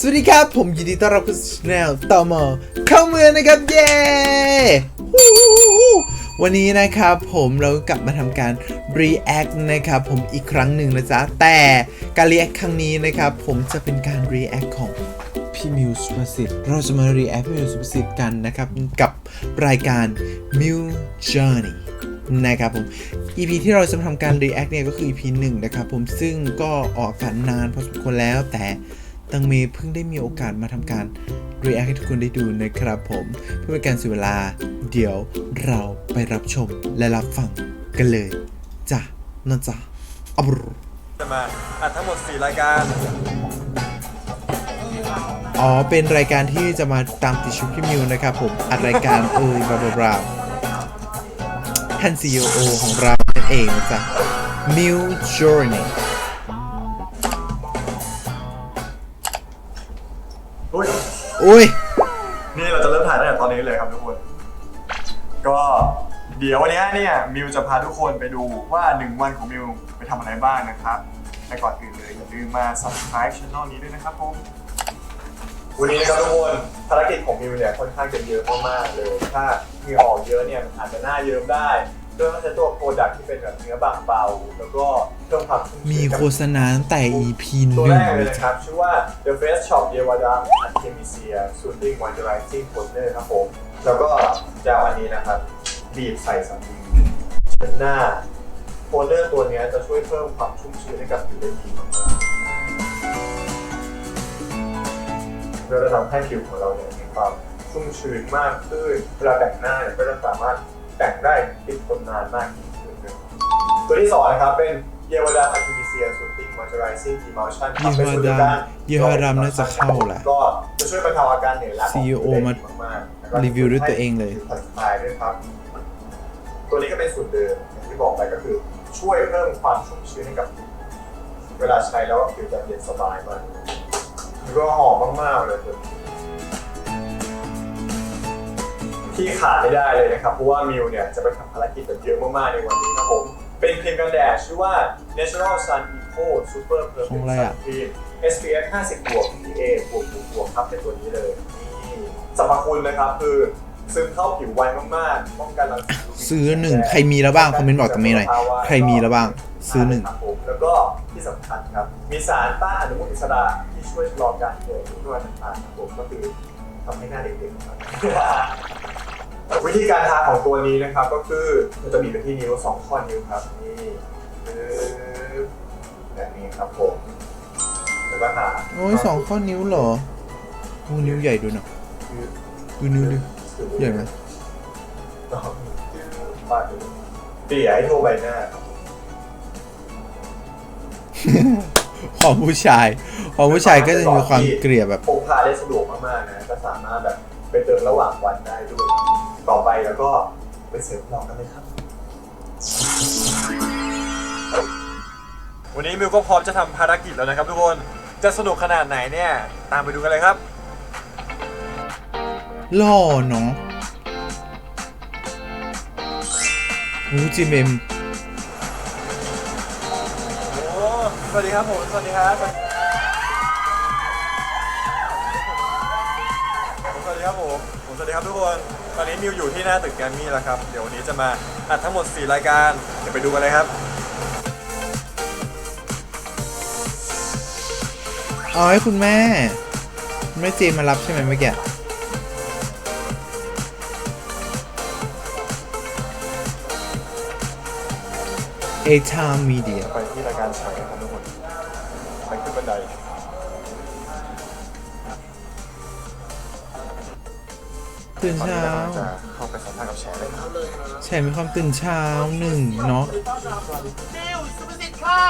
สวัสดีครับ ผมยินดีต้อนรับเข้าสู่ช anel ต่อมอเข้าเมืองนะครับ เย้ฮู้ฮู้ฮู้ฮู้วันนี้นะครับผมเรากลับมาทำการ react นะครับผมอีกครั้งหนึ่งนะจ๊ะ แต่การ react ครั้งนี้นะครับ ผมจะเป็นการ react ของพี่มิวสุภสิทธิ์เราจะมา react พี่มิวสุภสิทธิ์กันนะครับกับรายการ Miu Journey นะครับผม EP ที่เราจะมาทำการ react เนี่ยก็คือ EP หนึ่งนะครับผมซึ่งก็ออกกาศนานพอสมควรแล้วแต่ ตังเมย์เพิ่งได้มีโอกาสมาทำการ react ให้ทุกคนได้ดูนะครับผม เพื่อเป็นการเสียเวลา เดี๋ยวเราไปรับชมและรับฟังกันเลยจ้ะนะจ๊ะอับรุจะมาอัดทั้งหมด 4 รายการ อ๋อ เป็นรายการที่จะมาตามติดชีวิตพี่มิวนะครับผม อัดรายการเอ่ยบลาบลาบลาท่าน CEO ของเรานั่นเองนะจ๊ะ Miu Journey อุ้ อุ้ย นี่เราจะเริ่มถ่ายตั้งแต่ตอนนี้เลยครับทุกคน ก็เดี๋ยววันนี้เนี่ยมิวจะพาทุกคนไปดูว่า 1 วันของมิวไปทำอะไรบ้างนะครับแต่ก่อนอื่นเลยอย่าลืมมา subscribe channel นี้ด้วยนะครับผมวันนี้นะครับทุกคนภารกิจของมิวเนี่ยค่อนข้างจะเยอะมากๆเลย ถ้าเหงื่อออกเยอะเนี่ยมันอาจจะหน้าเยิ้มได้ โดยต้องใช้ตัวโปรดักที่เป็นแบบเนื้อบางเบา แล้วก็เพิ่มความชุ่มชื้นมีโฆษณาตั้งแต่ EP หตัวนึ่แรงกเลเลยยนะคจ้ะรับ ชื่อว่า The Face Shop Yevada Artemisia Soothing Moisturizing Toner ครับผม แล้วก็จะเอาอันนี้นะครับบีบใส่สำลีเช็ดหน้าโทนเนอร์ตัวเนี้ยจะช่วยเพิ่มความชุ่มชื้นให้กับผิวได้ดีมากๆเราจะทำให้ผิวของเราเนี่ยมีความชุ่มชื้นมากขึ้นเวลาแต่งหน้าเนี่ยก็จะสามารถ แต่งได้ติดทนนานมากยิ่งขึ้นด้วยตัวที่สองนะครับเป็น Yevada Artemisia Soothing Moisturizing Emulsion ครับเป็นสูตรการยี่ห้อดำน่าจะเข้าแหละก็จะช่วยบรรเทาอาการเหนื่อยล้าของ CEO ผิวได้มาดีมากๆแล้ก็รีวิวด้วยตัวเองเลยผ่อนคลายด้วยครับ ตัวนี้ก็เป็นสูตรเดิมอย่างที่บอกไปก็คือ ช่วยเพิ่มความชุ่มชื้นให้กับผิวเวลาใช้แล้วผิวจะเย็นสบายมากแล้วก็หอมมากๆเลยตัวนี้ ที่ขาดไม่ได้เลยนะครับ เพราะว่ามิวเนี่ยจะไปทำภารกิจแบบเยอะมากๆในวันนี้ครับผม เป็นครีมกันแดดชื่อว่า Natural Sun Eco Super ข Perfect องอะไร Sun อะ Cream SPF 50บวก PA บวกบวกบวกครับเป็นตัวนี้เลยนี่สรรพคุณนะครับคือซึมเข้าผิวไวมากๆป้องกันรังสี UV ซื้อหนึ่งใครมีแล้วบ้างคอมเมนต์บอกตังเมย์หน่อยใครมีแล้วบ้างซื้อหนึ่ง ครับผมแล้วก็ที่สำคัญครับ มีสารต้านอนุมูลอิสระที่ช่วยชะลอการเกิดริ้วรอยต่างๆครับผมก็คือทำให้หน้าเด็กๆครับ วิธีการทาของตัวนี้นะครับก็คือมันจะมีไปที่นิ้วสองข้อนิ้วครับนี่ปึ๊บแบบนี้ครับผมแล้วก็ทาโอ้ยสองข้อนิ้วเหรอโอ้นิ้วใหญ่ดูหน่อยดูนิ้วดิใหญ่ไหมต้องปาดดูเปี่ยให้ทั่วใบหน้าครับของผู้ชายของผู้ชายก็จะมีความเกลี่ยแบบพกพาได้สะดวกมากๆนะก็สามารถแบบไปเติมระหว่างวันได้ด้วยครับ ต่อไปแล้วก็ไปเสริมหล่อกันเลยครับ วันนี้มิวก็พร้อมจะทำภารกิจแล้วนะครับทุกคน จะสนุกขนาดไหนเนี่ย ตามไปดูกันเลยครับ หล่อเนาะโอ้จีเมมโอ้สวัสดีครับผม สวัสดีครับ สวัสดีครับผมผมสวัสดีครับทุกคน ตอนนี้มิวอยู่ที่หน้าตึกแกรมมี่แล้วครับ เดี๋ยววันนี้จะมาอัดทั้งหมด 4 รายการ เดี๋ยวไปดูกันเลยครับอ๋อให้คุณแม่คุณแม่เจมมารับใช่ไหมเมื่อกี้เอทามมีเดียไปที่รายการฉายครับทุกคนไปขึ้นบันได ตื่นเช้า จะเข้าไปสัมภาษณ์กับแชร์เลยครับแฉมีความตื่นเช้าหนึ่งเนาะนิวสุภสิทธิ์ค่ะ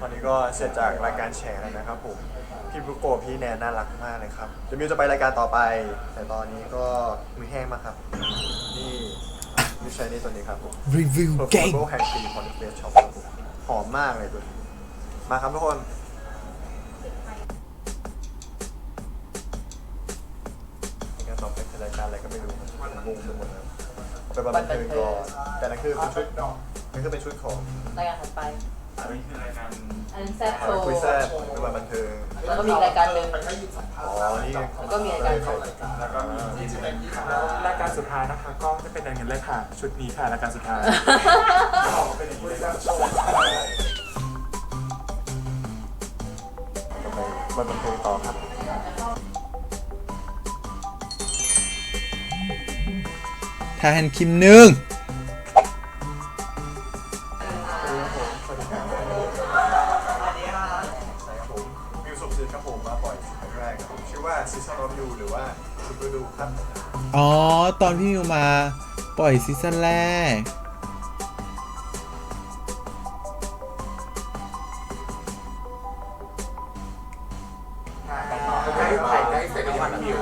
ตอนนี้ก็เสร็จจากรายการแชร์แล้วนะครับผม พี่บุโกะพี่แนนน่ารักมากเลยครับเดี๋ยวมิวจะไปรายการต่อไป แต่ตอนนี้ก็มือแห้งมากครับ นี่มิวใช้นี่ตัวนี้ครับผมวิวเกมโปรโม Gang ชั่นแห่งปีคอนเฟสช็อปครับผมหอมมากเลยตัวนี้มาครับทุกคน ในการต่อไปคือรายการอะไรก็ไม่รู้ผมงงไปหมดแล้วเาไปบันเทิงก่อนแต่นั่นคือเป็นชุดนั่นคือเป็นชุดของรายการถัดไป อันนี้คือรายการ อันนั้นแซ่บโชว์ คุยแซ่บเป็นวันบันเทิง แล้วก็มีรายการหนึ่งอ๋อนี่ แล้วก็มีรายการของแล้วก็มีแล้วรายการสุดท้ายนะคะ ก็จะเป็นอย่างนี้เลยค่ะ ชุดนี้ค่ะรายการสุดท้าย เป็นอย่างนี้เลยครับต่อไปวันบันเทิงต่อครับทาแฮนคิมหนึ่ง อ๋อ ตอนพี่มิวมาปล่อยซีซั่นแรกถ่ายใกล้เสร็จวันคิว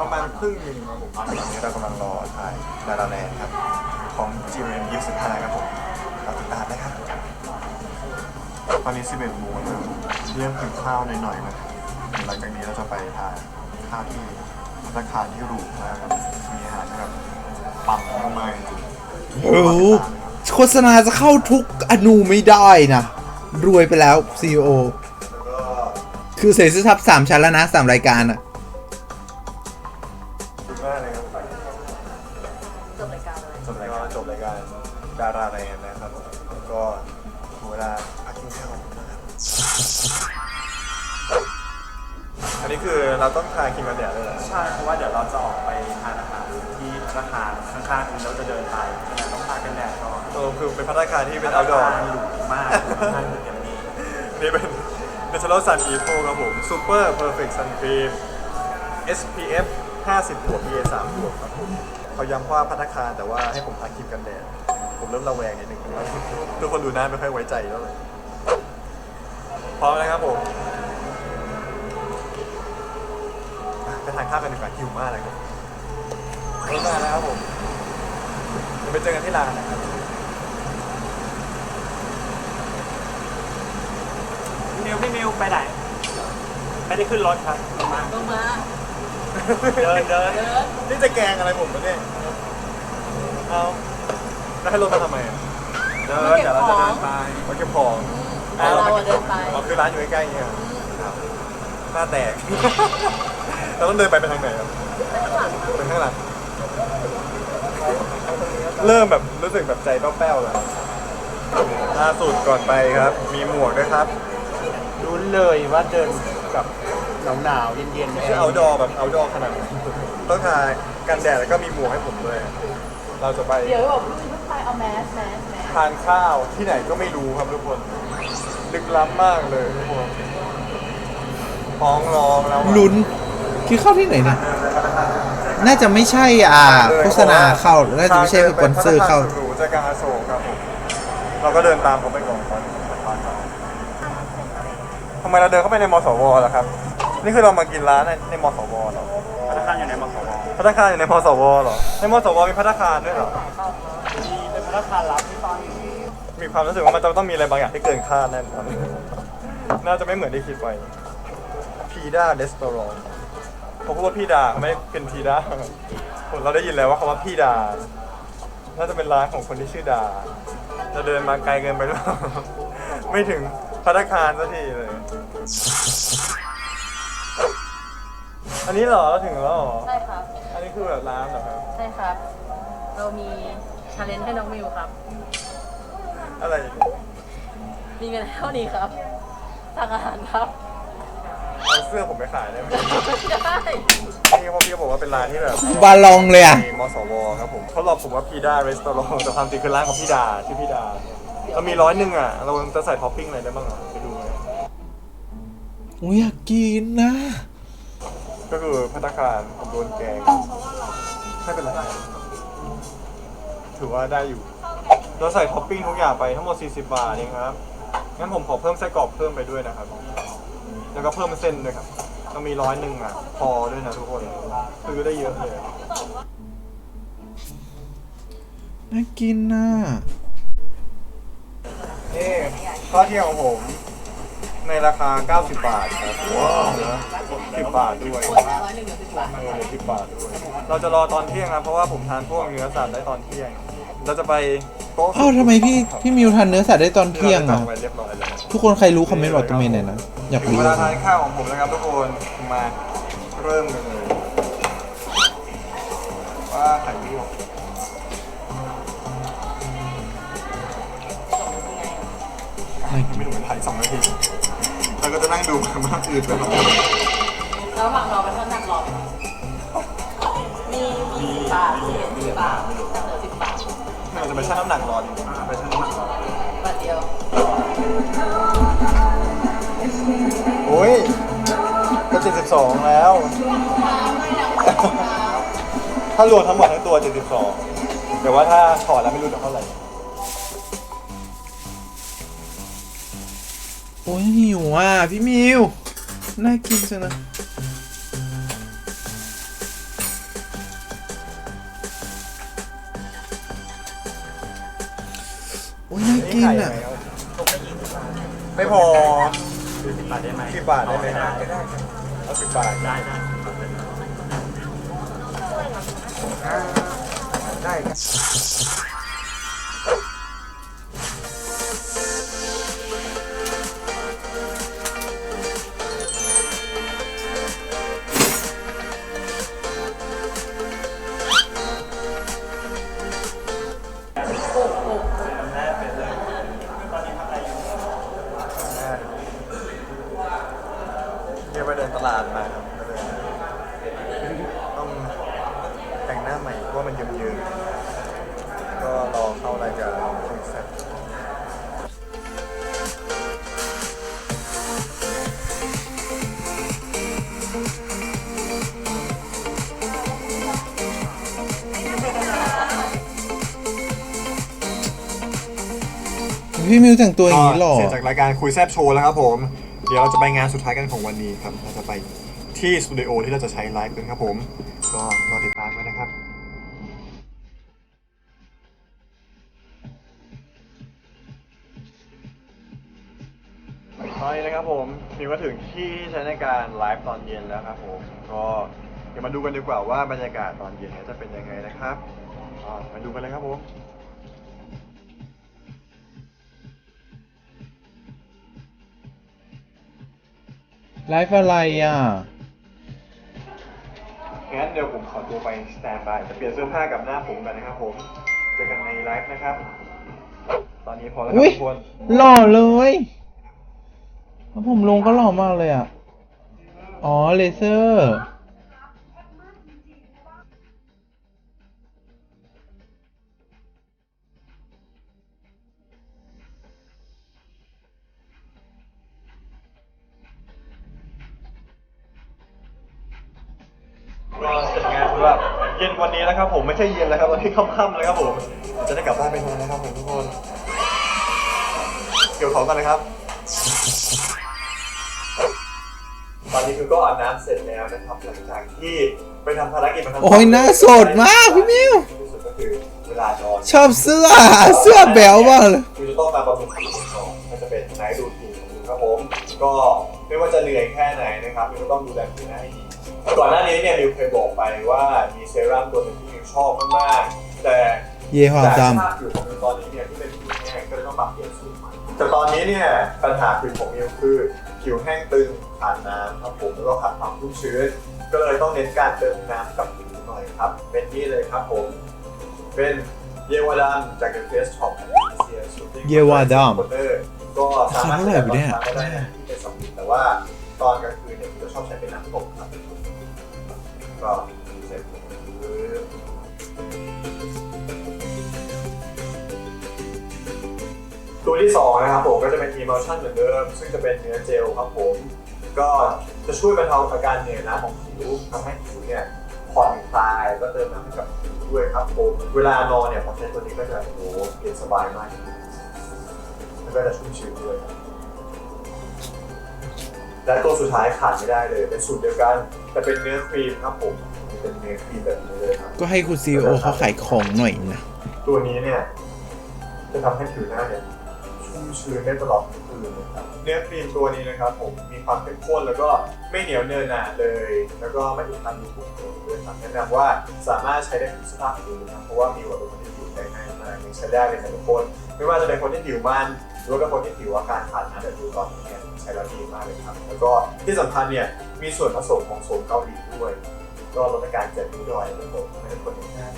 ประมาณครึ่งหนึ่งครับผมตอนนี้เรากำลังรอถ่ายดาราแลนด์ครับ ของ GMM 25ครับผมเราติดตามนะครับตอนนี้ 11โมงแล้วเริ่มกินข้าวหน่อยๆนะครับหลังจากนี้เราจะไปทานข้าวที่ ราคารที่หรูนะครับ มีอาหารแบบปังมากจริงโอ้โหโฆษณาจะเข้าทุกอนูไม่ได้นะ รวยไปแล้ว CEO คือเสียซื้อทับสามชั้นแล้วนะสามรายการอะ คือเป็นพัฒนาการที่เป็น outdoor ราคาหรูมากท่านอย่างนี้นี่เป็น Natural Sun Eco ครับผม Super Perfect Sun Cream SPF 50บวก PA 3บวกครับผมเขาย้ำว่าพัฒนาการแต่ว่าให้ผมทาครีมกันแดด ผมเริ่มระแวงนิดนึงว่าทุกคนดูหน้าไม่ค่อยไว้ใจแล้วเลยพร้อมแล้วครับผมอะไปทานข้าวกันดีกว่าหิวมากเลยครับเริ่มมาแล้วครับผมเดี๋ยวไปเจอกันที่ร้านนะครับ มิวพี่มิวไปไหน ไม่ได้ขึ้นรถครับลงมาลงมาเดินเดินเดินนี่จะแกล้งอะไรผมปะเนี่ยเอาแล้วให้รถมาทำไมอะเดินเดี๋ยวเราจะเดินไปมาเก็บของแล้วเราอะเดินไปอ๋อคือร้านอยู่ใกล้ๆเนี่ยครับหน้าแตก เราต้องเดินไปไปทางไหนครับไปข้างหลังเริ่มแบบรู้สึกแบบใจแป้วๆแล้วล่าสุดก่อนไปครับ มีหมวกด้วยครับรู้ เลยว่าเดินกับหนาวๆเย็นๆไม่ใช่เอาดอแบบเอาดอขนาดนั้นต้องทากันแดดแล้วก็มีหมวกให้ผมด้วย เราจะไปเดี๋ยวบอกลูกผู้ชายเอาแมสแมสแมสทานข้าวที่ไหนก็ไม่รู้ครับทุกคนลึกล้ำมากเลยทุกคนท้องร้องแล้วอะ ลุ้นคือเข้าที่ไหนเนี่ยน่าจะไม่ใช่อ่าโฆษณาเข้าน่าจะไม่ใช่สปอนเซอร์เข้า ทงดินไปพัฒนหรูจากกลางอโศกครับผมเราก็เดินตามเขาไปก่อนก่อน ทำไมเราเดินเข้าไปในมสวล่ะครับ นี่คือเรามากินร้านในในมสวเหรอธนาคารอยู่ในมสวพัฒนาคารอยู่ในมสวเหรอ ในมสวมีพัฒนาคารด้วยเหรอ มีเป็นธนาคารลับที่ตอนมีความรู้สึกว่ามันจะต้องมีอะไรบางอย่างที่เกินคาดแน่นอนน่าจะไม่เหมือนที่คิดไว้พีดาเดสเตอรองเขาพูดว่าพี่ดาไม่ได้เป็นพีดาผมเราได้ยินแล้วว่าคำว่าพี่ดา น่าจะเป็นร้านของคนที่ชื่อดา เราเดินมาไกลเกินไปหรือเปล่าไม่ถึง พัตตาคารสักทีเลย อันนี้เหรอเราถึงแล้วเหรอ ใช่ครับ อันนี้คือแบบร้านเหรอครับ ใช่ครับ เรามีชาเลนจ์ให้น้องมิวครับ อะไรมีเวลาเท่านี้ครับสั่งอาหารครับ เอาเสื้อผมไปขายได้ไหมได้นี่เพราะพี่ก็บอกว่าเป็นร้านที่แบบบาลองเลยอะในมสวครับผมเขาหลอกผมว่าพีดาเรสตอรองแต่ความจริงคือร้านของพี่ดาชื่อพี่ดา เรามีร้อยหนึ่งอะ เราจะใส่ท็อปปิ้งอะไรได้บ้างอะไปดูไหมอุ้ยอยากกินนะ ก็คือพัตตาคารผมโดนแกงไม่เป็นไร ถือว่าได้อยู่ เราใส่ท็อปปิ้งทุกอย่างไปทั้งหมด 40 บาทเองครับ งั้นผมขอเพิ่มไส้กรอกเพิ่มไปด้วยนะครับ แล้วก็เพิ่มเส้นด้วยครับเรามีร้อยหนึ่งอะ พอด้วยนะทุกคน ซื้อได้เยอะเลย น่ากินนะ นี่ข้าวเที่ยงของผม ในราคา 90 บาทครับว้าวนะ10 บาทด้วยคนละร้อยหนึ่งเหลือสิบบาทเออสิบบาทด้วย เราจะรอตอนเที่ยงครับเพราะว่าผมทานพวกเนื้อสัตว์ได้ตอนเที่ยง เราจะไปโต๊ะอ้าวทำไมพี่พี่มิวทานเนื้อสัตว์ได้ตอนเที่ยงที่อะ ราได้จอไว้เรียบร้อยแล้ว ทุกคนใครรู้คอมเมนต์บอกตัวเมนหน่อยนะ อยากถึงรู้เวลาทานข้าวของผมนะครับทุกคน มาเริ่มกันเลย น่ากินไม่ถึงไทยสองนาทีแล้วก็จะนั่งดูมันมากอืดไปหมดแล้วหมักรอไปเท่านักรอมีมีสิบบาทสิบเอ็ดสิบบาทเหลือสิบบาทเราจะไปชั่งน้ำหนักรอดีไปชั่งน้ำหนักก่อนบาทเดียวโอ้ยก็72แล้ว ถ้ารวมทั้งหมดทั้งตัว 72 แต่ว่าถ้าถอดแล้วไม่รู้จะเท่าไหร่ โอ้ยหิวอะพี่มิว น่ากินจังนะโอ้ยน่ากินอะ ไม่พอซื้อสิบบาทได้ไหมสิบบาทได้ไหมได้ได้เอาสิบบาทได้ได้ได้ พี่มิวแต่งตัวอย่างนี้หรอ เสร็จจากรายการคุยแซบโชว์แล้วครับผม เดี๋ยวเราจะไปงานสุดท้ายกันของวันนี้ครับเราจะไปที่สตูดิโอที่เราจะใช้ไลฟ์กันครับผม ก็รอติดตามกันนะครับตอนนี้นะครับผมมีมาถึงที่ใช้ในการไลฟ์ตอนเย็นแล้วครับผม ก็เดี๋ยวมาดูกันดีกว่าว่าบรรยากาศตอนเย็นเนี่ยจะเป็นยังไงนะครับอ่ามาดูกันเลยครับผม ไลฟ์อะไรอะ งั้นเดี๋ยวผมขอตัวไปสแตนบายจะเปลี่ยนเสื้อผ้ากับหน้าผมกันนะครับผม เจอกันในไลฟ์นะครับ ตอนนี้พอแล้วครัอุ้บยทุกคน หล่อเลยแล้วผมลงก็หล่อมากเลยอะ อ๋อ เลเซอร์ ผมไม่ใช่เย็นแล้วครับตอนนี้ค่ำๆแล้วครับผมจะได้กลับบ้านไปนอนนะครับผมทุกคนเกี่ยวของกันนะครับ ตอนนี้คือก็อาบน้ำเสร็จแล้วนะครับหลังจากที่ไปทำภารกิจมาทั้งโอ้ยหน้าสดมากพี่มิวที่สุดก็คือเวลานอนชอบเสื้อเสื้อแบวมากเลยคือจะต้องมาบำรุงผิวของเรามันจะเป็นไนท์รูทีนของคุณครับผมก็ไม่ว่าจะเหนื่อยแค่ไหนนะครับมิวก็ต้องดูแลผิวหน้าให้ดี ก่อนหน้านี้เนี่ยมิวเคยบอกไปว่ามีเซรั่มตัวหนึ่งที่มิวชอบมากๆแต่เย่ความแต่ดสภาพผิวของมิวตอนนี้เนี่ยที่เป็นผิวแห้งก็เลยต้องปรับเปลี่ยนสูตรใหม่แต่ตอนนี้เนี่ยปัญหาผิวของมิวคือผิวแห้งตึงขาดน้ำครับผมแล้วก็ขาดความชุ่มชื้น ก็เลยต้องเน้นการเติมน้ำกับผิวหน่อยครับ เป็นนี่เลยครับผม เป็นเยวาดามจากเดอะเฟสช็อปเยวาดาม ก็สามารถราคาเท่าไหร่วะเนี่ยใช้ได้นะที่เป็นสมุนแต่ว่าตอนกลางคืนเนี่ยผมจะชอบใช้เป็นน้ำตกครับ ก็เสร็จตัวที่สองนะครับผมก็จะเป็น emulsion เหมือนเดิม ซึ่งจะเป็นเนื้อเจลครับผม ก็จะช่วยบรรเทาอาการเหนื่อยล้าของผิวทำให้ผิวเนี่ยผ่อนคลายก็เติมน้ำให้กับผิวด้วยครับผม เวลานอนเนี่ยพอใช้ตัวนี้ก็จะโอ้โหเย็นสบายมากแล้วก็จะชุ่มชื้นด้วยครับ และตัวสุดท้ายขาดไม่ได้เลย เป็นสูตรเดียวกัน แต่เป็นเนื้อครีมครับผมเป็นเนื้อครีมแบบนี้เลยครับก็ให้คุณซีโอเขาขายของหน่อยนะ ตัวนี้เนี่ย จะทำให้ผิวหน้าเนี่ยชชุ่มชื้นได้ตลอดทั้งคืนเลยครับเนื้อครีมตัวนี้นะครับผมมีความเข้มข้นแล้วก็ไม่เหนียวเนินหนาเลย แล้วก็ไม่อุดตันรูขุมขนด้วยครับแนะนำว่าสามารถใช้ได้ทุกสภาพผิวนะครับเพราะว่ามีวัตถุดิบผิวได้ง่ายมากยังใช้ได้เลยนะทุกคนไม่ว่าจะเป็นคนที่ผิวมันหรือว่าเป็นคนที่ผิวอาการขาดน้ำแบบดูตอนนี้เนี่ย ใช้แล้วดีมากเลยครับ แล้วก็ที่สำคัญเนี่ยมีส่วนผสมของโสมเกาหลีด้วย ก็ลดอาการเจ็บนิ้วรอยและผมไม่ได้คนง่าย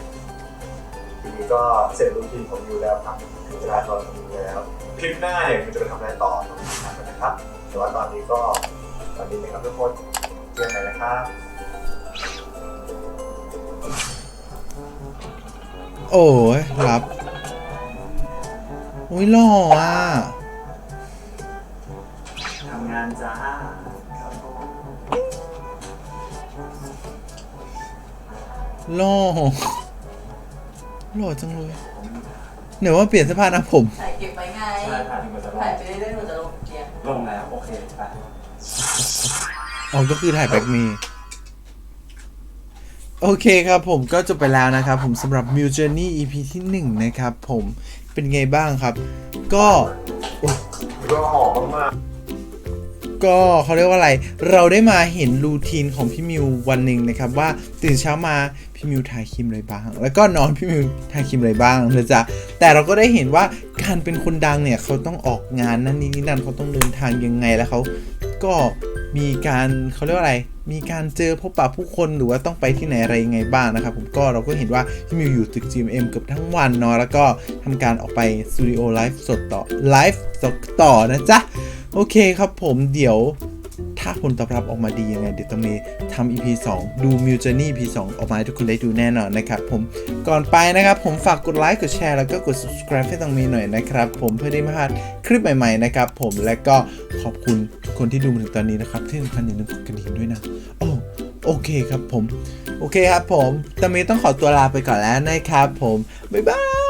ทีนี้ก็เสร็จรูทีนของยูแล้วครับถึงเวลานอนของยูแล้วคลิปหน้าเนี่ยมันจะไปทำอะไรต่อต้องติดตามกันนะครับ แต่ว่าตอนนี้ก็ตอนนี้นะครับทุกคนเจอกันนะครับโอ้ยรับ อุ้ยหล่ออะ หล่อหล่อจังเลยเดี๋ยวว่าเปลี่ยนเสื้อผ้านะผม ถ่ายเก็บไว้ไง ใช่ถ่ายถึงมันจะลถ่ายงไปเรื่อยๆหนูจะลงเกียร์ลงแล้วโอเคไปอ๋อก็คือถ่ายแบ็กมี โอเคครับผมก็จบไปแล้วนะครับผมสำหรับ m u Journey EP ที่ 1 นะครับผมเป็นไงบ้างครับ ก็โอ้ยก็หอมมาก ก็เขาเรียกว่าอะไร เราได้มาเห็นรูทีนของพี่มิววันหนึ่งนะครับ ว่าตื่นเช้ามาพี่มิวทาครีมอะไรบ้าง แล้วก็นอนพี่มิวทาครีมอะไรบ้างนะจ๊ะแต่เราก็ได้เห็นว่าการเป็นคนดังเนี่ยเขาต้องออกงานนั่นนี่นี่นั่นเขาต้องเดินทางยังไงแล้วเขาก็มีการเขาเรียกว่าอะไร มีการเจอพบปะผู้คนหรือว่าต้องไปที่ไหนอะไรยังไงบ้างนะครับผมก็เราก็เห็นว่าพี่มิวอยู่ตึก GMM เกือบทั้งวันเนาะแล้วก็ทำการออกไปสตูดิโอไลฟ์สดต่อไลฟ์สดต่อนะจ๊ะ โอเคครับผมเดี๋ยวถ้าผลตอบรับออกมาดียังไง เดี๋ยวต้องมีทำ EP 2 ดู m u j o u r n e y EP 2 ออกมาให้ทุกคนได้ดูแน่นอนนะครับผมก่อนไปนะครับผมฝากกดไลค์กดแชร์แล้วก็กด subscribe ให้ต้องมีหน่อยนะครับผมเพื่อได้ไม่พลาดคลิปใหม่ๆนะครับผมและก็ขอบคุณทุกคนที่ดูมาถึงตอนนี้นะครับที่สำคัญอย่าลืมกดกระดิ่งด้วยนะโอ้โอเคครับผม โอเคครับผมตอนนี้ต้องขอตัวลาไปก่อนแล้วนะครับผมบ๊ายบาย